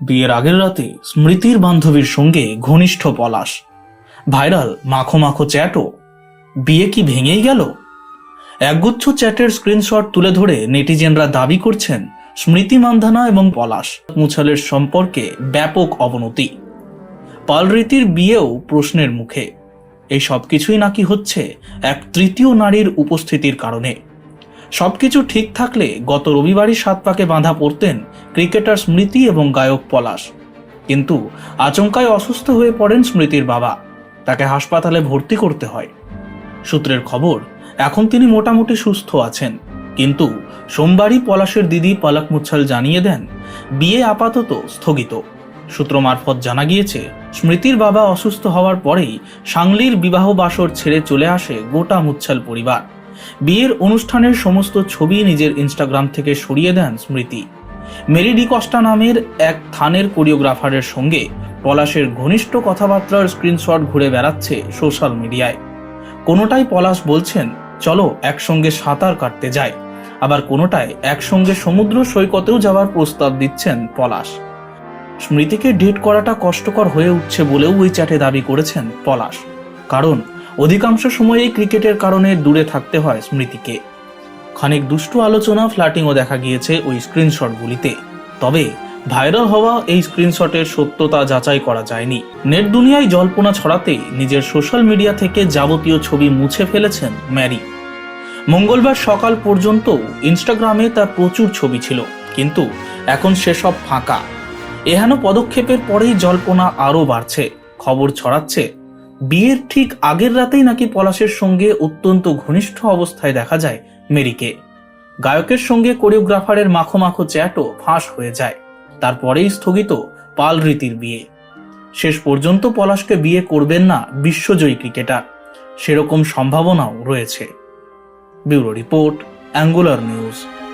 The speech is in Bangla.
বিয়ের আগের রাতে স্মৃতির বান্ধবীর সঙ্গে ঘনিষ্ঠ পলাশ। ভাইরাল মাখো মাখো চ্যাটও। বিয়ে কি ভেঙেই গেল? একগুচ্ছ চ্যাটের স্ক্রিনশট তুলে ধরে নেটিজেনরা দাবি করছেন স্মৃতি মান্ধানা এবং পলাশ মুছালের সম্পর্কে ব্যাপক অবনতি। পালরীতির বিয়েও প্রশ্নের মুখে। এই সবকিছুই নাকি হচ্ছে এক তৃতীয় নারীর উপস্থিতির কারণে। সবকিছু ঠিক থাকলে গত রবিবারই সাত পাকে বাঁধা পড়তেন ক্রিকেটার স্মৃতি এবং গায়ক পলাশ। কিন্তু আচমকায় অসুস্থ হয়ে পড়েন স্মৃতির বাবা। তাকে হাসপাতালে ভর্তি করতে হয়। সূত্রের খবর, এখন তিনি মোটামুটি সুস্থ আছেন। কিন্তু সোমবারই পলাশের দিদি পলক মুচ্ছল জানিয়ে দেন, বিয়ে আপাতত স্থগিত। সূত্র মারফত জানা গিয়েছে, স্মৃতির বাবা অসুস্থ হওয়ার পরেই সাংলির বিবাহ বাসর ছেড়ে চলে আসে গোটা মুচ্ছল পরিবার। বিয়ের অনুষ্ঠানের সমস্ত ছবি নিজের ইনস্টাগ্রাম থেকে সরিয়ে দেন স্মৃতি। মেরি ডি কস্টা নামের এক থানের কোরিওগ্রাফারের সঙ্গে পলাশের ঘনিষ্ঠ কথাবার্তার স্ক্রিনশট ঘুরে বেড়াচ্ছে সোশ্যাল মিডিয়ায়। কোনোটাই পলাশ বলছেন, চলো একসঙ্গে সাঁতার কাটতে যাই। আবার কোনোটায় একসঙ্গে সমুদ্র সৈকতেও যাওয়ার প্রস্তাব দিচ্ছেন পলাশ। স্মৃতিকে ডেট করাটা কষ্টকর হয়ে উঠছে বলেও ওই চ্যাটে দাবি করেছেন পলাশ। কারণ অধিকাংশ সময়েই ক্রিকেটের কারণে দূরে থাকতে হয় স্মৃতিকে। খানিক দুষ্টু আলোচনা ফ্ল্যাটিংও দেখা গিয়েছে ওই স্ক্রিনশটগুলিতে। তবে ভাইরাল হওয়া এই স্ক্রিনশটের সত্যতা যাচাই করা যায়নি। নেট দুনিয়ায় জল্পনা ছড়াতে নিজের সোশ্যাল মিডিয়া থেকে যাবতীয় ছবি মুছে ফেলেছেন ম্যারি। মঙ্গলবার সকাল পর্যন্ত ইনস্টাগ্রামে তার প্রচুর ছবি ছিল, কিন্তু এখন সেসব ফাঁকা। এহেন পদক্ষেপের পরেই জল্পনা আরও বাড়ছে। খবর ছড়াচ্ছে বিয়ের ঠিক আগের রাতেই নাকি পলাশের সঙ্গে অত্যন্ত ঘনিষ্ঠ অবস্থায় দেখা যায় মেরিকে। গায়কের সঙ্গে কোরিওগ্রাফারের মাখো মাখো চ্যাটও ফাঁস হয়ে যায়। তারপরেই স্থগিত পাল রীতির বিয়ে। শেষ পর্যন্ত পলাশকে বিয়ে করবেন না বিশ্বজয়ী ক্রিকেটার। সেরকম সম্ভাবনাও রয়েছে। Bureau report, Angular News.